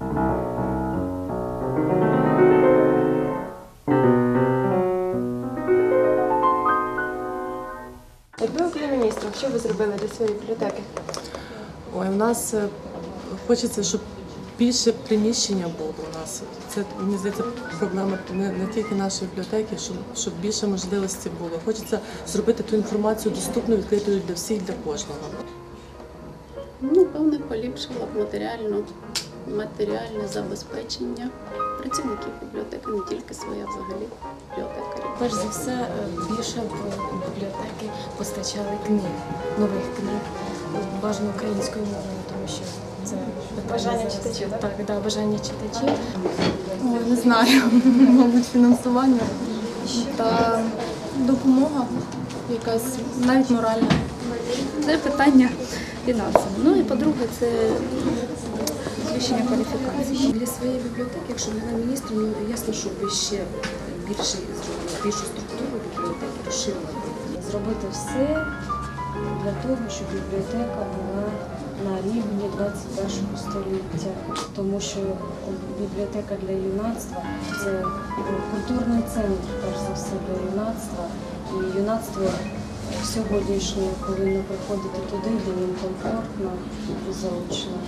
Якби ви були міністром, що ви зробили для своєї бібліотеки? Ой, у нас е, хочеться, щоб більше приміщення було у нас. Це мені здається проблема не, не тільки нашої бібліотеки, щоб, щоб більше можливостей було. Хочеться зробити ту інформацію доступною, відкритою для всіх, для кожного. Ну, певне, поліпшила б матеріальну, матеріальне забезпечення працівників бібліотеки, не тільки своя взагалі бібліотекарів. Перш за все, е, більше в бібліотеки постачали книг, нових книг, бажано українською мовою, тому що це Бажання читачів, так? Так, да, бажання читачів. Ой, не знаю, мабуть, фінансування та допомога якась навіть моральна. Це питання фінансове. Ну і по-друге, це підвищення кваліфікації. Для своєї бібліотеки, якщо була міністром, ну ясно, що би ще більше зробила, більшу структуру бібліотеки розширила. зробити все для того, щоб бібліотека була на рівні 21 століття, тому що бібліотека для юнацтва це культурний центр, перш за все, для юнацтва. І юнацтво сьогоднішнє повинно приходити туди, де їм комфортно і зручно.